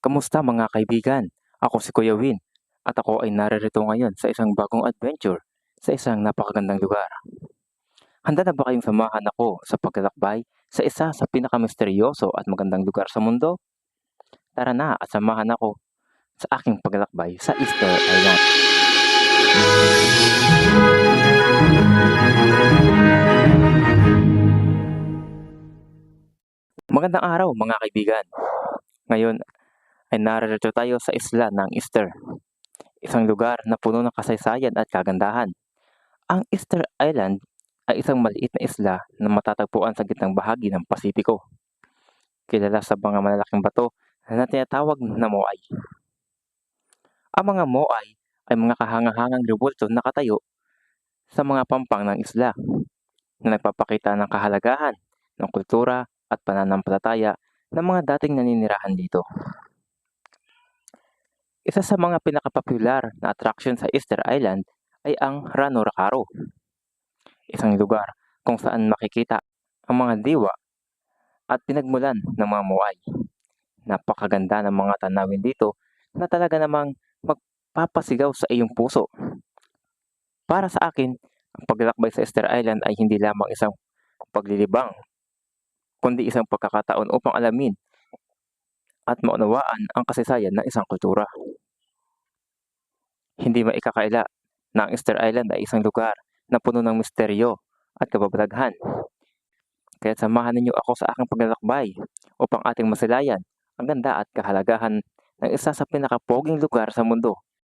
Kamusta mga kaibigan? Ako si Kuya Win at ako ay naririto ngayon sa isang bagong adventure sa isang napakagandang lugar. Handa na ba kayong samahan ako sa paglalakbay sa isa sa pinakamisteryoso at magandang lugar sa mundo? Tara na at samahan ako sa aking paglalakbay sa Easter Island. Magandang araw mga kaibigan. Ngayon ay naririto tayo sa isla ng Easter. Isang lugar na puno ng kasaysayan at kagandahan. Ang Easter Island ay isang maliit na isla na matatagpuan sa gitnang bahagi ng Pasipiko. Kilala sa mga malalaking bato na tinatawag na moai. Ang mga moai ay mga kahangahangang rebulto na katayo sa mga pampang ng isla na nagpapakita ng kahalagahan ng kultura at pananampalataya ng mga dating naninirahan dito. Isa sa mga pinakapopular na attraction sa Easter Island ay ang Rano Rakaro. Isang lugar kung saan makikita ang mga diwa at pinagmulan ng mga moai. Napakaganda ng mga tanawin dito na talaga namang magpapasigaw sa iyong puso. Para sa akin, ang paglalakbay sa Easter Island ay hindi lamang isang paglilibang, kundi isang pagkakataon upang alamin at maunawaan ang kasaysayan ng isang kultura. Hindi maikakaila na ang Easter Island ay isang lugar na puno ng misteryo at kababalaghan. Kaya samahan ninyo ako sa aking paglalakbay upang ating masilayan ang ganda at kahalagahan ng isa sa pinakapoging lugar sa mundo